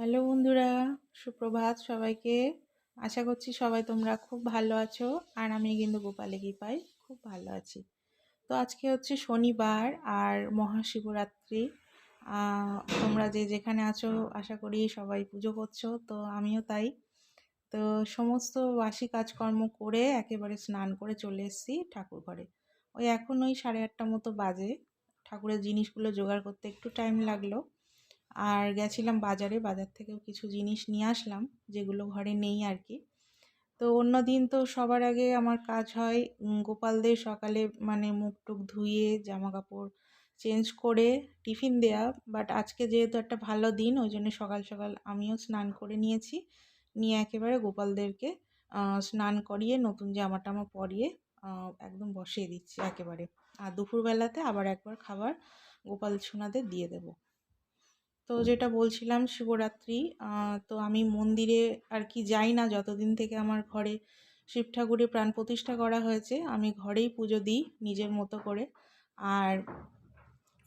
Hello বন্ধুরা, সুপ্রভাত সবাইকে। আশা করছি সবাই তোমরা খুব ভালো আছো আর আমি কিন্তু গোপালে পাই খুব ভালো আছি। তো আজকে হচ্ছে শনিবার আর মহাশিবরাত্রি। তোমরা যে যেখানে আছো আশা করি সবাই পুজো করছ, তো আমিও তাই। তো সমস্ত বাসি কাজকর্ম করে একেবারে স্নান করে চলে এসেছি ঠাকুর ঘরে। ওই এখন ওই সাড়ে আটটা মতো বাজে। ঠাকুরের জিনিসগুলো জোগাড় করতে একটু টাইম লাগল। আর গেছিলাম বাজারে, বাজার থেকেও কিছু জিনিস নিয়ে আসলাম, যেগুলো ঘরে নেই আর কি তো অন্য দিন তো সবার আগে আমার কাজ হয় গোপালদের সকালে মানে মুখ টুক ধুয়ে জামা কাপড় চেঞ্জ করে টিফিন দেয়া। বাট আজকে যেহেতু একটা ভালো দিন, ওই জন্য সকাল সকাল আমিও স্নান করে নিয়েছি। নিয়ে একেবারে গোপালদেরকে স্নান করিয়ে নতুন জামা টামা পরিয়ে একদম বসিয়ে দিচ্ছি একেবারে। আর দুপুরবেলাতে আবার একবার খাবার গোপাল সোনাদের দিয়ে দেবো। তো যেটা বলছিলাম শিবরাত্রি তো আমি মন্দিরে আর কি যাই না যতদিন থেকে আমার ঘরে শিব ঠাকুরের প্রাণ প্রতিষ্ঠা করা হয়েছে, আমি ঘরেই পুজো দিই নিজের মতো করে। আর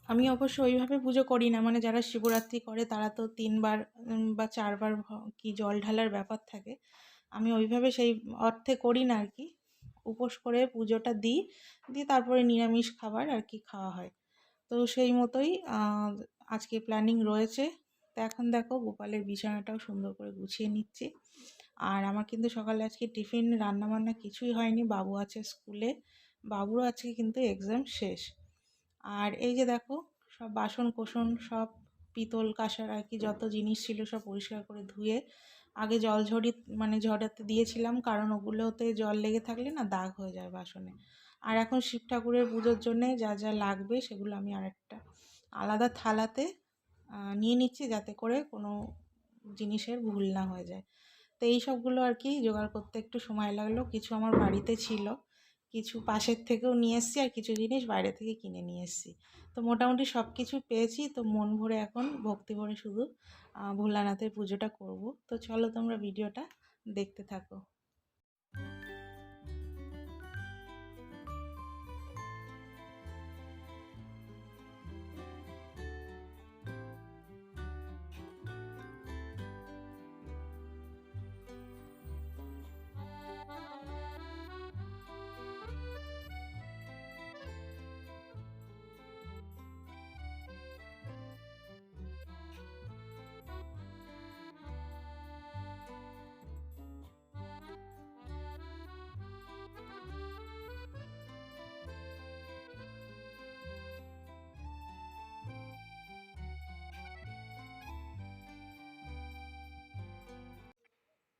আমি অবশ্য ওইভাবে পুজো করি না মানে যারা শিবরাত্রি করে তারা তো তিনবার বা চারবার কি জল ঢালার ব্যাপার থাকে। আমি ওইভাবে সেই অর্থে করি না আর কি। উপোস করে পুজোটা দিই, দিয়ে তারপরে নিরামিষ খাবার আর কি খাওয়া হয়। তো সেই মতোই আজকে প্ল্যানিং রয়েছে। তো এখন দেখো গোপালের বিছানাটাও সুন্দর করে গুছিয়ে নিচ্ছি। আর আমার কিন্তু সকালে আজকে টিফিন, রান্নাবান্না কিছুই হয়নি। বাবু আছে স্কুলে। বাবুরও আজকে কিন্তু এক্সাম শেষ। আর এই যে দেখো, সব বাসন কোসন সব পিতল কাঁসার আর কি যত জিনিস ছিল সব পরিষ্কার করে ধুয়ে, আগে জল ঝরি মানে ঝরাতে দিয়েছিলাম, কারণ ওগুলোতে জল লেগে থাকলে না দাগ হয়ে যায় বাসনে। আর এখন শিব ঠাকুরের পুজোর জন্যে যা যা লাগবে সেগুলো আমি আরেকটা আলাদা থালাতে নিয়ে নিচ্ছি যাতে করে কোনো জিনিসের ভুল না হয়ে যায়। তো এই সবগুলো আর কি জোগাড় করতে একটু সময় লাগল। কিছু আমার বাড়িতে ছিল, কিছু পাশের থেকেও নিয়ে এসেছি আর কিছু জিনিস বাইরে থেকে কিনে নিয়ে এসেছি। তো মোটামুটি সব কিছু পেয়েছি, তো মন ভরে এখন ভক্তি ভরে শুধু ভোলানাথের পুজোটা করব। তো চলো তোমরা ভিডিওটা দেখতে থাকো।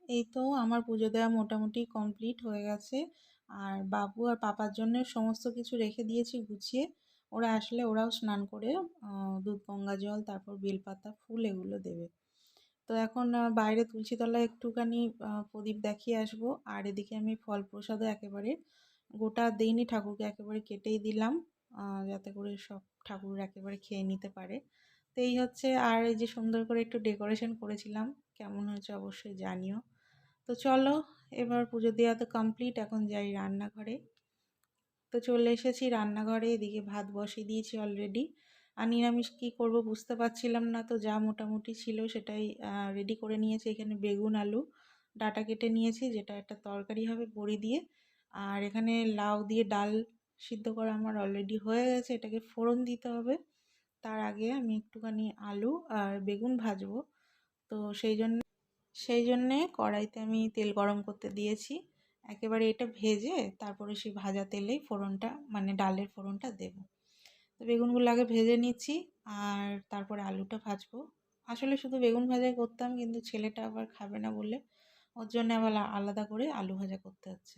এই তো আমার পুজো দেওয়া মোটামুটি কমপ্লিট হয়ে গেছে। আর বাবু আর পাপার জন্য সমস্ত কিছু রেখে দিয়েছি গুছিয়ে। ওরা আসলে ওরাও স্নান করে দুধ, গঙ্গা জল, তারপর বেলপাতা, ফুল এগুলো দেবে। তো এখন বাইরে তুলসীতলায় একটুখানি প্রদীপ দেখিয়ে আসব। আর এদিকে আমি ফল প্রসাদও একেবারে, গোটা দিনই ঠাকুরকে একেবারে কেটেই দিলাম যাতে করে সব ঠাকুর একেবারে খেয়ে নিতে পারে। তো এই হচ্ছে, আর এই যে সুন্দর করে একটু ডেকোরেশন করেছিলাম, কেমন হয়েছে অবশ্যই জানিও। তো চলো, এবার পুজো দেওয়া তো কমপ্লিট এখন যাই রান্নাঘরে। তো চলে এসেছি রান্নাঘরে, এদিকে ভাত বসিয়ে দিয়েছি অলরেডি আর নিরামিষ কী করব বুঝতে পারছিলাম না, তো যা মোটামুটি ছিল সেটাই রেডি করে নিয়েছি। এখানে বেগুন, আলু, ডাটা কেটে নিয়েছি, যেটা একটা তরকারি হবে বড়ি দিয়ে। আর এখানে লাউ দিয়ে ডাল সিদ্ধ করা আমার অলরেডি হয়ে গেছে, এটাকে ফোড়ন দিতে হবে। তার আগে আমি একটুখানি আলু আর বেগুন ভাজবো। তো সেই জন্য সেই জন্যে কড়াইতে আমি তেল গরম করতে দিয়েছি। একেবারে এটা ভেজে তারপরে সেই ভাজা তেলেই ফোড়নটা মানে ডালের ফোড়নটা দেব। তো বেগুনগুলো আগে ভেজে নিচ্ছি আর তারপরে আলুটা ভাজবো। আসলে শুধু বেগুন ভাজাই করতাম, কিন্তু ছেলেটা আবার খাবে না বলে ওর জন্য আবার আলাদা করে আলু ভাজা করতে হচ্ছে।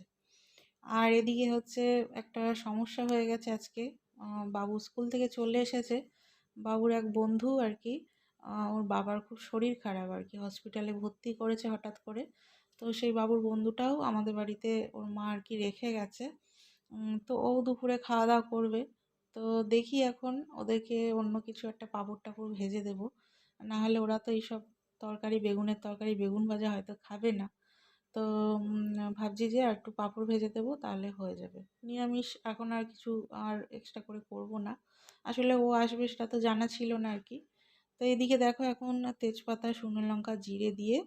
আর এদিকে হচ্ছে একটা সমস্যা হয়ে গেছে আজকে। বাবু স্কুল থেকে চলে এসেছে। বাবুর এক বন্ধু আর কি ওর বাবার খুব শরীর খারাপ আর কি। হসপিটালে ভর্তি করেছে হঠাৎ করে। তো সেই বাবুর বন্ধুটাও আমাদের বাড়িতে ওর মা আর কি রেখে গেছে। তো ও দুপুরে খাওয়া দাওয়া করবে। তো দেখি এখন ওদেরকে অন্য কিছু একটা পাঁপড় টাপড় ভেজে দেবো। নাহলে ওরা তো এইসব তরকারি, বেগুনের তরকারি, বেগুন ভাজা হয়তো খাবে না। তো ভাবছি যে আর একটু পাঁপড় ভেজে দেবো, তাহলে হয়ে যাবে। নিরামিষ এখন আর কিছু আর এক্সট্রা করে করব না। আসলে ও আসবে সেটা তো জানা ছিল না আর কি। তো এদিকে দেখো এখন তেজপাতা, শুকনো লঙ্কা, জিরে দিয়ে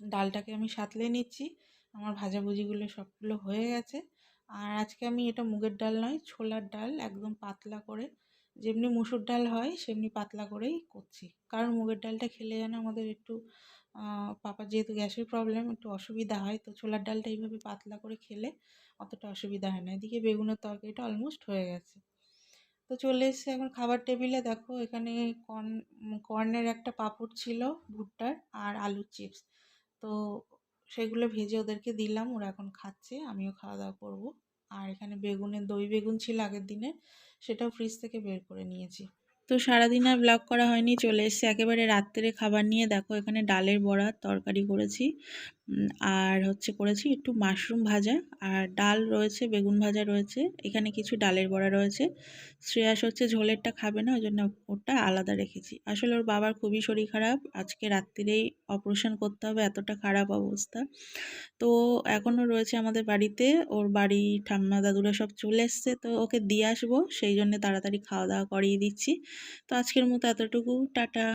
ডালটাকে আমি সাঁতলে নিচ্ছি। আমার ভাজাভুজিগুলো সবগুলো হয়ে গেছে। আর আজকে আমি এটা মুগের ডাল নয়, ছোলার ডাল একদম পাতলা করে, যেমনি মুসুর ডাল হয় সেমনি পাতলা করেই করছি। কারণ মুগের ডালটা খেলে যেন আমাদের একটু পাপার যেহেতু গ্যাসের প্রবলেম, একটু অসুবিধা হয়, তো ছোলার ডালটা এইভাবে পাতলা করে খেলে অতটা অসুবিধা হয় না। এদিকে বেগুনের তরকারিটা অলমোস্ট হয়ে গেছে। তো চলে এসছে এখন খাবার টেবিলে দেখো এখানে কর্ন কর্নের একটা পাঁপড় ছিল ভুট্টার আর আলুর চিপস তো সেগুলো ভেজে ওদেরকে দিলাম, ওরা এখন খাচ্ছে, আমিও খাওয়া দাওয়া করব। আর এখানে বেগুনের, দই বেগুন ছিল আগের দিনে, সেটাও ফ্রিজ থেকে বের করে নিয়েছি। তো সারাদিন আর ব্লগ করা হয়নি, চলে এসছে একেবারে রাত্রে খাবার নিয়ে। দেখো এখানে ডালের বড়া, তরকারি করেছি। আর হচ্ছে করেছি একটু মাশরুম ভাজা, আর ডাল রয়েছে, বেগুন ভাজা রয়েছে, এখানে কিছু ডালের বড়া রয়েছে। শ্রেয়াস হচ্ছে ঝোলেরটা খাবে না ওই জন্য ওটা আলাদা রেখেছি। আসলে ওর বাবার খুবই শরীর খারাপ, আজকে রাত্রিরেই অপারেশন করতে হবে, এতটা খারাপ অবস্থা। তো এখনও রয়েছে আমাদের বাড়িতে, ওর বাড়ি ঠাম্মা দাদুরা সব চলে এসছে, তো ওকে দিয়ে আসব, সেই জন্য তাড়াতাড়ি খাওয়া দাওয়া করিয়ে দিচ্ছি। তো আজকের মতো এতটুকু, টাটা।